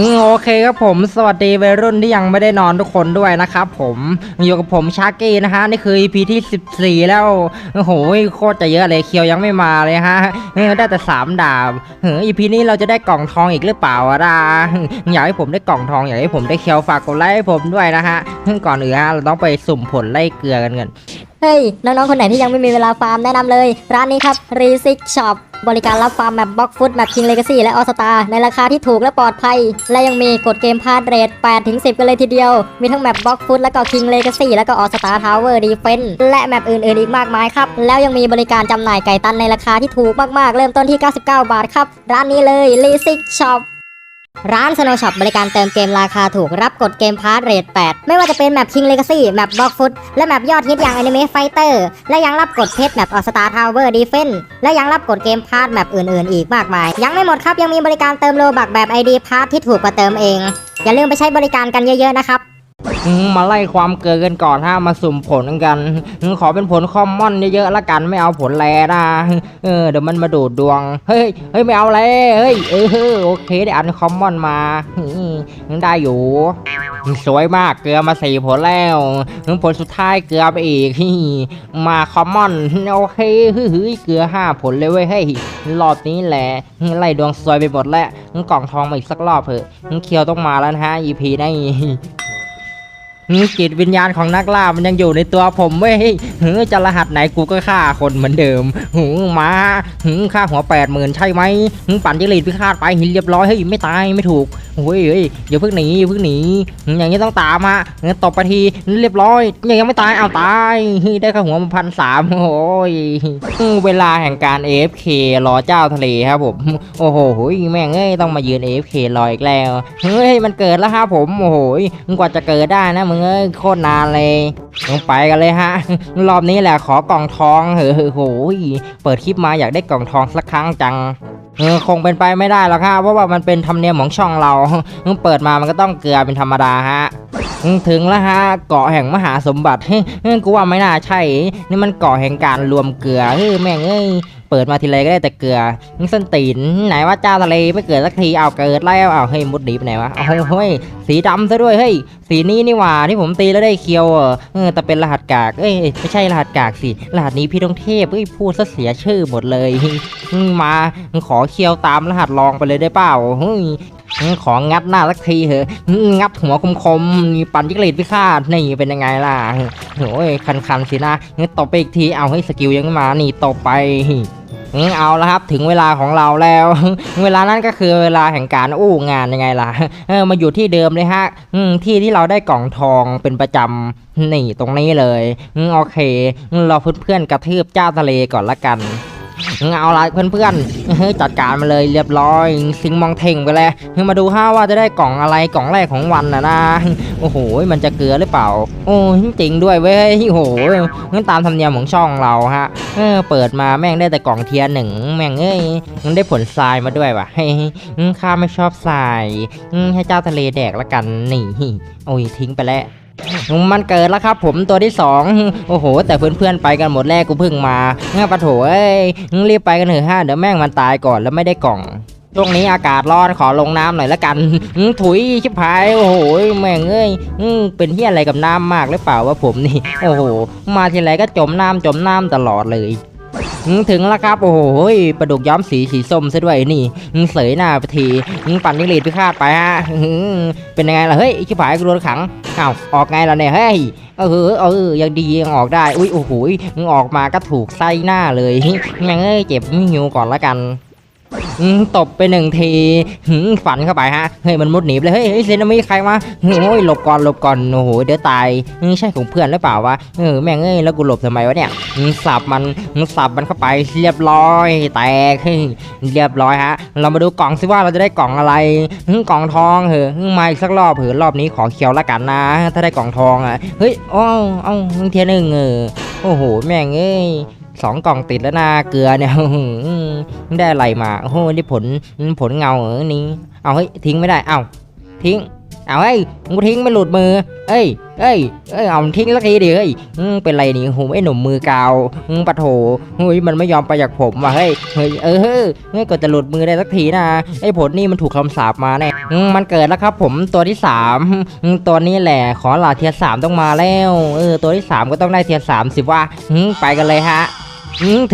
โอเคครับผมสวัสดีวัยรุ่นที่ยังไม่ได้นอนทุกคนด้วยนะครับผมอยู่กับผมชาร์กี้นะฮะนี่คือ EP ที่ 14 แล้วโอ้โหโคตรจะเยอะเลยเคียวยังไม่มาเลยฮะได้แต่ 3 ดาบเฮ้ย EP นี้เราจะได้กล่องทองอีกหรือเปล่าอะดาอยากให้ผมได้กล่องทองอยากให้ผมได้เคียวฝากกดไลค์ให้ผมด้วยนะฮะก่อนอื่นฮะเราต้องไปสุ่มผลไล่เกลือกันก่อน เฮ้ย น้องๆ คนไหนที่ยังไม่มีเวลาฟาร์มแนะนำเลย ร้านนี้ครับ r e s i c Shop บริการรับฟาร์มแบบบล็อกฟุตแบบ King Legacy และ All Star ในราคาที่ถูกและปลอดภัย และยังมีกดเกมพาร์ทเรท8ถึง10 กันเลยทีเดียว มีทั้งแมปบล็อกฟุตแล้วก็ King Legacy แล้วก็ All Star Tower Defense และแมปอื่นๆ อีกมากมายครับ แล้วยังมีบริการจำหน่ายไก่ตันในราคาที่ถูกมากๆ เริ่มต้นที่ 99 บาทครับ ร้านนี้เลย r e s i c Shop ร้าน Snow Shop บริการเติมเกมราคาถูกรับกดเกมพาร์ทเรท8 ไม่ว่าจะเป็นแมป King Legacy แมป Block Foot และแมปยอดฮิตอย่าง Anime Fighter และยังรับกดเพชรแมป All Star Tower Defense และยังรับกดเกมพาร์ทแมปอื่นๆ อีกมากมาย ยังไม่หมดครับยังมีบริการเติมโลบักแบบ ID พาร์ทที่ถูกกว่าเติมเอง อย่าลืมไปใช้บริการกันเยอะๆนะครับ มาไล่ความเกินกันก่อนฮะมาสุ่มผลกัน ขอเป็นผลคอมมอนเยอะๆละกันไม่เอาผลแรนะเออเดี๋ยวมันมาดูดดวง เฮ้ยเฮ้ยไม่เอาแล้วเฮ้ยเออโอเคได้อันคอมมอนมาได้อยู่สวยมากเกลือมาสี่ผลแล้วผลสุดท้ายเกลือไปอีกมาคอมมอนโอเคเฮ้ยเกลือห้าผลเลยเว้ยเฮ้ยรอบนี้แหละไล่ดวงซวยไปหมดแล้วกล่องทองมาอีกสักรอบเถอะเคียวต้องมาแล้วนะฮะ EP นี้ จิตวิญญาณของนักล่ามันยังอยู่ในตัวผมเว้ยเฮ้ยจะรหัสไหนกูก็ฆ่าคนเหมือนเดิมหืมมาหือฆ่าหัวแปดหมื่นใช่ไหมหือปั่นจิงหรีดพิฆาตไปหินเรียบร้อยเฮ้ยไม่ตายไม่ถูก เฮ้ยเฮ้ยอย่าเพิ่งหนีอย่าเพิ่งหนีอย่างนี้ต้องตามฮะงั้นตบไปทีเรียบร้อย ยังยังไม่ตายเอาตายเฮ้ยได้ค่าหัวมาพันสามโอ้ยเวลาแห่งการ AFK รอเจ้าทะเลครับผมโอ้โหแม่งเอ้ยต้องมายืน AFK รออีกแล้วเฮ้ยมันเกิดแล้วครับผมโอ้โหกว่าจะเกิดได้นะมึงเอ้ยโคตรนานเลยลงไปกันเลยฮะรอบนี้แหละขอกล่องทองเฮ้ยโหยเปิดคลิปมาอยากได้กล่องทองสักครั้งจังเออคงเป็นไปไม่ได้หรอกครับเพราะว่ามันเป็นธรรมเนียมของช่องเราเปิดมามันก็ต้องเกลือเป็นธรรมดาฮะถึงแล้วฮะเกาะแห่งมหาสมบัติเฮ้ยเฮ้ยกูว่าไม่น่าใช่ นี่มันเกาะแห่งการรวมเกลือเฮ้ยแม่งเอ้ย เปิดมาทีไรก็ได้แต่เกลือมึงส้นตีนไหนว่าเจ้าทะเลไม่เกิดสักทีเอาเกิดแล้วเอาเฮ้ยมุดหนีไปไหนวะเอาเฮ้ยสีดำซะด้วยเฮ้ยสีนี้นี่หว่าที่ผมตีแล้วได้เคียวเออแต่เป็นรหัสกากเอ้ยไม่ใช่รหัสกากสิรหัสนี้พี่ต้องเทพเอ้ยพูดซะเสียชื่อหมดเลยมมาขอเคียวตามรหัสลองไปเลยได้เปล่าเฮ้ยของงัดหน้าสักทีเหอะ งัดหัวคมๆมีปันจิกเลดพิฆาตนี่เป็นยังไงล่ะโอ้ยคันๆสินะงั้นตบไปอีกทีเอาให้สกิลยังมา นี่ตบไป เอาละครับถึงเวลาของเราแล้ว เวลานั้นก็คือเวลาแห่งการอู้งานยังไงล่ะเออมาอยู่ที่เดิมเลยฮะอืที่ที่เราได้กล่องทองเป็นประจำนี่ตรงนี้เลยโอเค เราเพื่อนๆกระทืบเจ้าทะเลก่อนละกัน เอาละเพื่อนๆเฮ้ยจัดการมาเลยเรียบร้อยสิงมองเท่งไปเลยเฮ้ยมาดูห้าว่าจะได้กล่องอะไรกล่องแรกของวันนะนะโอ้โหมันจะเกลือหรือเปล่า โอ้จริงด้วยเว้ยโอ้โหงั้นตามธรรมเนียมของช่องเราฮะเออเปิดมาแม่งได้แต่กล่องเทียร์หนึ่งแม่งเอ้ยมันได้ผลทรายมาด้วยว่ะเฮ้ยข้าไม่ชอบทรายให้เจ้าทะเลแดกละกันนี่โอ้ยทิ้งไปแล้ว มันเกิดแล้วครับผมตัวที่สองโอ้โห แต่เพื่อนๆไปกันหมดแรกกูเพิ่งมางั้นปะโถเอ้ยรีบไปกันเถอะฮะเดี๋ยวแม่งมันตายก่อนแล้วไม่ได้กล่องช่วงนี้อากาศร้อนขอลงน้ำหน่อยละกันถุยชิบหายโอ้โหแม่งเอ้ยเป็นเฮียอะไรกับน้ำมากหรือเปล่าวะผมนี่ โอ้โห มาทีไรก็จมน้ำจมน้ำตลอดเลย ถึงแล้วครับ โอ้โหปลาดุกย้อมสีสีส้มซะด้วยนี่เสยหน้าไปทีปั่นนิลีดพิฆาตไปฮะเป็นยังไงล่ะเฮ้ยชิบหายกูโดนขังอ้าวออกไงล่ะเนี่ยเฮ้ยเออเออยังดียังออกได้อุ้ยโอ้โหยมึงออกมาก็ถูกไส้หน้าเลยแม่งเอ้ยเจ็บไม่หิวก่อนละกัน ตบไปหนึ่งทีฝันเข้าไปฮะ เฮ้ยมันมุดหนีเลย เฮ้ยเซนามิใครมาโอ้ยหลบก่อนหลบก่อน โอ้โหเดี๋ยวตายใช่ของเพื่อนหรือเปล่าวะ เออแม่งเอ้ยแล้วกูหลบทำไมวะเนี่ยสับมันสับมันเข้าไปเรียบร้อย แตกเรียบร้อยฮะ เรามาดูกล่องสิว่าเราจะได้กล่องอะไร กล่องทองเหอะอืมมาอีกสักรอบเถอะรอบนี้ขอเคียวละกันนะ ถ้าได้กล่องทองอะ เฮ้ยอ้าวเอ้าเทียหนึ่งเออ โอ้โหแม่งเอ้ย สองกล่องติดแล้วนะเกลือเนี่ยได้อะไรมาโอ้โหนี่ผลผลเงาเออนี้เอาเฮ้ยทิ้งไม่ได้เอาทิ้งเอาเฮ้ยมึงทิ้งไม่หลุดมือ เอ้ย เอ้ย เอ้ย เอาทิ้งสักทีดิเฮ้ยเป็นไรนี่โหไอ้หนุ่มมือกาวปะโถเฮ้ยมันไม่ยอมไปจากผมว่ะเฮ้ย เฮ้ย เออ เฮ้ยก็จะหลุดมือได้สักทีนะไอ้ผลนี่มันถูกคำสาปมาแน่มันเกิดแล้วครับ ผมตัวที่สามตัวนี้แหละขอลาเทียสามต้องมาแล้ว เออ ตัวที่สามก็ต้องได้เทียสามสิว่าไปกันเลยฮะ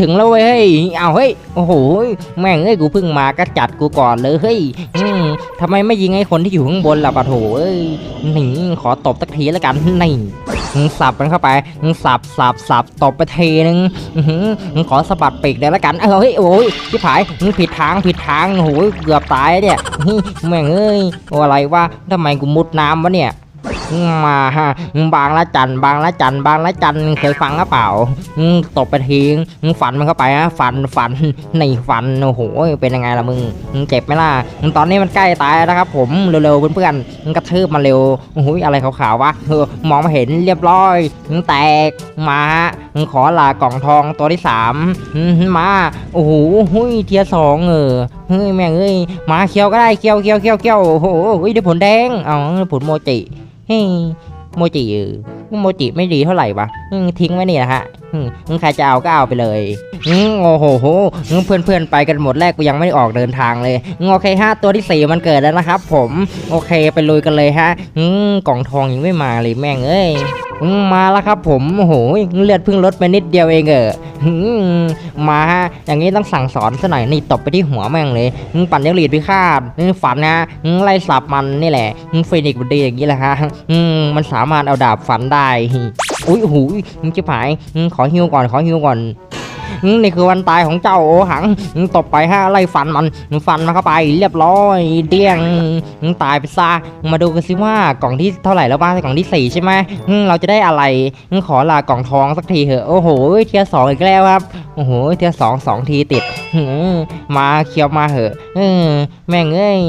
ถึงแล้วเว้ยเฮ้ยเอาเฮ้ยโอ้โหแม่งเอ้ยกูเพิ่งมาก็จัดกูก่อนเลยเฮ้ยทำไมไม่ยิงไอ้คนที่อยู่ข้างบนล่ะปะโถเอ้ยหนีขอตบสักทีแล้วกันนี่สับมันเข้าไปสับสับสับตบไปทีนึงขอสะบัดปีกได้แล้วกันเฮ้ยโอ้ยที่ผายผิดทางผิดทางโอ้โหเกือบตายเนี่ยแม่งเอ้ยโอ้อะไรวะทำไมกูมุดน้ำวะเนี่ย มาฮะบางละจันบางละจันบางละจันเคยฟังหรือเปล่าตบไปทิ้งฝันมันเข้าไปฮะฟันฟันในฟันโอ้โหเป็นยังไงล่ะมึงเจ็บไหมล่ะตอนนี้มันใกล้ตายแล้วนะครับ ผมเร็วๆเพื่อนๆมึงกระทืบมาเร็วโอ้โหอะไรขาวๆวะเออมองม่เห็นเรียบร้อยมึงแตกมาฮะมึงขอลากล่องทองตัวที่สามมาโอ้โหหุยเทียสองเออเฮ้ยแม่งเอ้ยมาเคียวก็ได้เคียวเคียวเคียวเคียวโอ้โหเฮ้ยได้ผลแดงเอาผลโมจิ เฮ้ยโมจิโมจิไม่ดีเท่าไหร่ปะทิ้งไว้นี่นะฮะมอืมใครจะเอาก็เอาไปเลยโอ้โหโหอืมเพื่อนๆไปกันหมดแรกกูยังไม่ออกเดินทางเลยโอเคฮะตัวที่สี่มันเกิดแล้วนะครับ ผม โอเคไปลุยกันเลยฮะกล่องทองยังไม่มาเลยแม่งเอ้ย มาแล้วครับผมโอ้โหเลือดเพิ่งลดไปนิดเดียวเองเออมาฮะอย่างนี้ต้องสั่งสอนซะหน่อยนี่ตบไปที่หัวแม่งเลยปั่นยังหลีดพิฆาตฝันนะไล่สับมันนี่แหละอืมฟินิกซ์มันดีอย่างนี้แหละฮะมันสามารถเอาดาบฝันได้อุ้ยหูยมึงจะผายขอฮิวก่อนขอฮิวก่อน นี่คือวันตายของเจ้าโอหังตบไปฮะไล่ฟันมันฟันมันเข้าไปเรียบร้อยเดี้ยงตายไปซะมาดูกันสิว่ากล่องที่เท่าไหร่แล้วบ้างกล่องที่สี่ใช่ไหมเราจะได้อะไรขอลากล่องทองสักทีเถอะโอ้โหเทียสองอีกแล้วครับโอ้โหเทียสองสองทีติดมาเคียวมาเหอะแม่งเอ้ย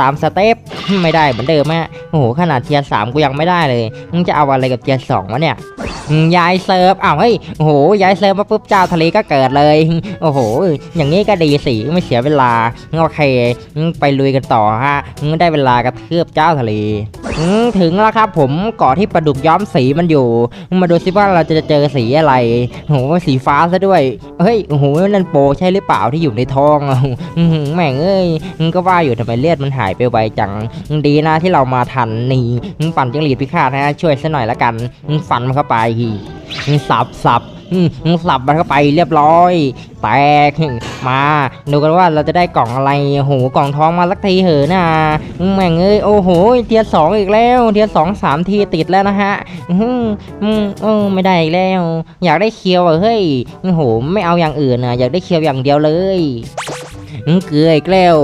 ตามสเต็ปไม่ได้เหมือนเดิมอะโอ้โหขนาดเทียร์สามกูยังไม่ได้เลยมึงจะเอาอะไรกับเทียร์สองวะเนี่ยย้ายเซิร์ฟอ้าวเฮ้ยโอ้โหย้ายเซิร์ฟมาปุ๊บเจ้าทะเลก็เกิดเลย โอ้โห อย่างนี้ก็ดีสิไม่เสียเวลาโอเคไปลุยกันต่อฮะอืมได้เวลากระเทือบเจ้าทะเลถึงแล้วครับผมเกาะที่ปลาดุกย้อมสีมันอยู่ มาดูสิว่าเราจะเจอสีอะไรโอ้โหสีฟ้าซะด้วยเฮ้ยโอ้โหนั่นโปใช่หรือเปล่าที่อยู่ในท้องแม่งเอ้ยก็ว่าอยู่ทำไมเลือดมันหายไปไวจังดีนะที่เรามาทันนี่ปั่นจังหลีดพิฆาตนะช่วยซะหน่อยละกันฟันมันเข้าไปมึงสับสับมมึงสับมันเข้าไปเรียบร้อย แตกมาดูกันว่าเราจะได้กล่องอะไรโอ้โหกล่องทองมาสักทีเหอะนะอืมแม่งเอ้ยโอ้โหเทียสองอีกแล้ว เทียสองสามทีติดแล้วนะฮะอืมอืมไม่ได้อีกแล้ว อยากได้เคียวอะเฮ้ยโอ้โหไม่เอาอย่างอื่นนะอยากได้เคียวอย่างเดียวเลย เกลืออีกแล้ว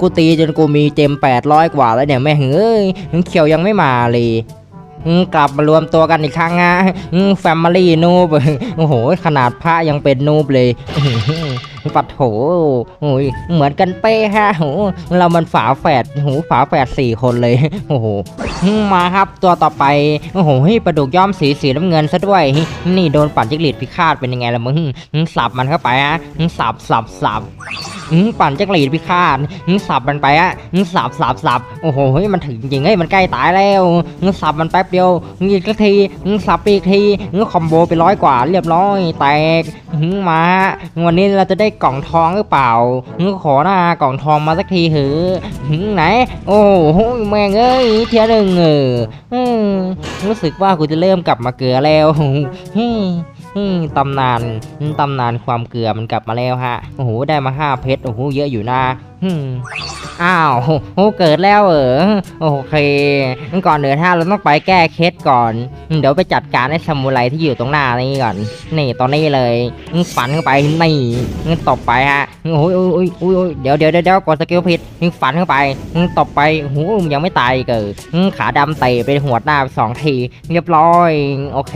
กูตีจนกูมีเจมแปดร้อยกว่าแล้วเนี่ยแม่งเอ้ยเขียวยังไม่มาเลยกลับมารวมตัวกันอีกครั้งนะแฟมิลี่นูบโอ้โห ขนาดพระยังเป็นนูบเลย ปัดโถโอ้ยเหมือนกันเป๊ะฮะโหเรามันฝาแฝดโหฝาแฝดสี่คนเลยโอ้โหมาครับตัวต่อไปโอ้โหเฮ้ปลาดุกย้อมสีสีน้ำเงินซะด้วย นี่โดนปั่นจิกหลีดพิฆาตเป็นยังไงล่ะมึงสับมันเข้าไปฮะสับสับสับปั่นจักรีดพิฆาตสับมันไปอะสับสับสับโอ้โหเฮ้ยมันถึงจริงเฮ้ยมันใกล้ตายแล้วสับมันแป๊บเดียวอีกทีสับไปอีกทีคอมโบไปร้อยกว่าเรียบร้อยแตกมมาวันนี้เราจะได้กล่องทองหรือเปล่าขอหน้ากล่องทองมาสักทีเถอะไหน โอ้โหแม่งเอ้ยเทียหนึ่งเออรู้สึกว่ากูจะเริ่มกลับมาเกลือแล้วตำนานตำนานความเกลือมันกลับมาแล้วฮะโอ้โหได้มาห้าเพชรโอ้โหเยอะอยู่นะ อ้าวโหเกิดแล้วเออโอเคก่อนเดินท่าเราต้องไปแก้เคสก่อน เดี๋ยวไปจัดการไอ้ซามูไรที่อยู่ตรงหน้านี่ก่อน นี่ตอนนี้เลยฝันเข้าไปนี่ตบไปฮะโอ้ยโอ้ยโอ้ยโอ้ยโอ้ยเดี๋ยวเดี๋ยวเดี๋ยวกดสกิลผิดมึงฝันเข้าไปมึงตบไปหมึงยังไม่ตายเกิดขาดำเตะไปหัวหน้าไปสองทีเรียบร้อยโอเค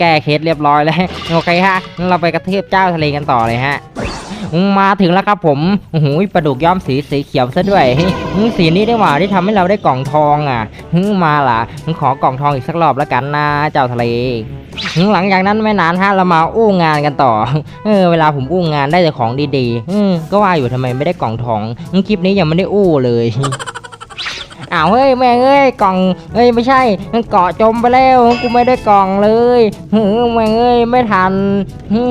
แก้เคสเรียบร้อยแล้วโอเคฮะเราไปกระเทียบเจ้าทะเลกันต่อเลยฮะ มาถึงแล้วครับผมโอ้โหปลาดุกย้อมสีสีเขียวซะด้วยสีนี้ได้หว่าที่ทำให้เราได้กล่องทองอะมาล่ะขอกล่องทองอีกสักรอบแล้วกันนะเจ้าทะเลหลังจากนั้นไม่นานฮะเรามาอู้งานกันต่อ เออเวลาผมอู้งานได้แต่ของดีๆก็ว่าอยู่ทำไมไม่ได้กล่องทองคลิปนี้ยังไม่ได้อู้เลย อ้าวเฮ้ยแม่เอ้ยกล่องเอ้ยไม่ใช่มันเกาะจมไปแล้วกูไม่ได้กล่องเลยเฮ้ยแม่เอ้ยไม่ทันฮึ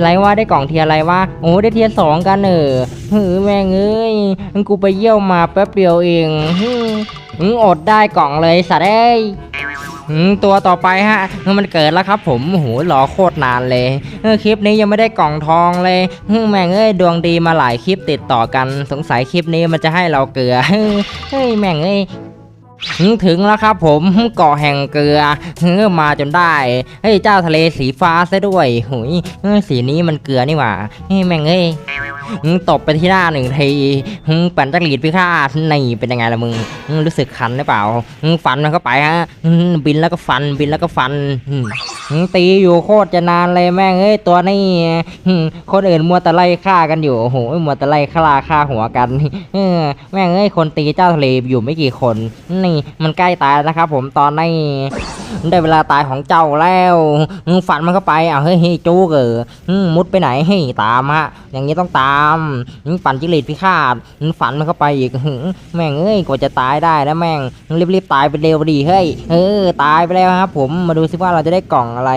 ไรว่าได้กล่องเทียอะไรวะโอ้ได้เทียสองกันเออเฮ้ยแม่เอ้ยกูไปเยี่ยวมาแป๊บเดียวเองฮึมอืมอดได้กล่องเลยสัตว์เอ้ย อืมตัวต่อไปฮะมันเกิดแล้วครับ ผมโอ้โหรอโคตรนานเลยเออคลิปนี้ยังไม่ได้กล่องทองเลยแม่งเอ้ยดวงดีมาหลายคลิปติดต่อกัน สงสัยคลิปนี้มันจะให้เราเกลือเฮ้ยแม่งเอ้ย ถึงแล้วครับผมเกาะแห่งเกลือเฮ้ยมาจนได้เฮ้ยเจ้าทะเลสีฟ้าซะด้วยหุยสีนี้มันเกลือนี่หว่าเฮ้ยแม่งเอ้ยตบไปที่หน้าหนึ่งทีหึปั่นจักรีดพิฆาตนี่เป็นยังไงล่ะมึงรู้สึกคันหรือเปล่าฟันมันเข้าไปฮะบินแล้วก็ฟันบินแล้วก็ฟันอื ตีอยู่โคตรจะนานเลยแม่งเอ้ยตัวนี้คนอื่นมัวแต่ไล่ฆ่ากันอยู่โอ้โหมัวแต่ไล่ฆ่าฆ่าหัวกันเออแม่งเอ้ยคนตีเจ้าทะเลอยู่ไม่กี่คน นี่มันใกล้ตายนะครับผมตอนนี้ได้เวลาตายของเจ้าแล้วอืมฟันมันเข้าไปอะเฮ้ยเฮ้ยจูกเออมุดไปไหนเฮ้ตามฮะ อย่างนี้ต้องตามปั่นจิริตพิฆาตอืมฟันมันเข้าไปอีกแม่งเอ้ยกว่าจะตายได้แล้วแม่งรีบๆตายไปเร็วดีเฮ้ยเออตายไปแล้วครับผมมาดูซิว่าเราจะได้กล่องอะไร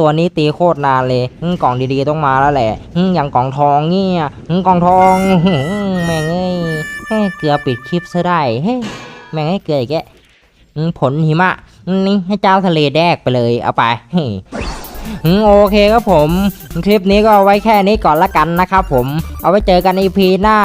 ตัวนี้ตีโคตรนานเลยกล่องดีๆต้องมาแล้วแหละอย่างกล่องทองเงี้ยกล่องทองแม่งเอ้ยเฮ้เกลือปิดคลิปซะได้เฮ้ยแม่งให้เกลืออีกแกผลหิมะนี่ให้เจ้าทะเลแดกไปเลยเอาไป โอเคครับผมคลิปนี้ก็เอาไว้แค่นี้ก่อนละกันนะครับผมเอาไว้เจอกันอีพีหน้า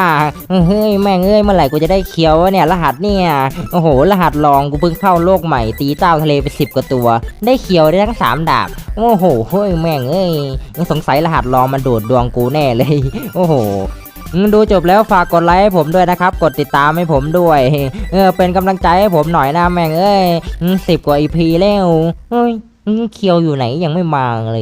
เฮ้ยแม่งเอ้ยเมื่อไหร่กูจะได้เคียวเนี่ย รหัสเนี่ยโอ้โห รหัสลองกูเพิ่งเข้าโลกใหม่ตีเจ้าทะเลไปสิบกว่าตัว ได้เคียวได้ทั้งสามดาบโอ้โหเฮ้ยแม่งเอ้ยสงสัยรหัสลองมันดูดดวงกูแน่เลย โอ้โหดูจบแล้วฝากกดไลค์ให้ผมด้วยนะครับ กดติดตามให้ผมด้วย เออเป็นกำลังใจให้ผมหน่อยนะแม่งเอ้ยสิบกว่าอีพีแล้วเฮ้ย เคียวอยู่ไหนยังไม่มาเลย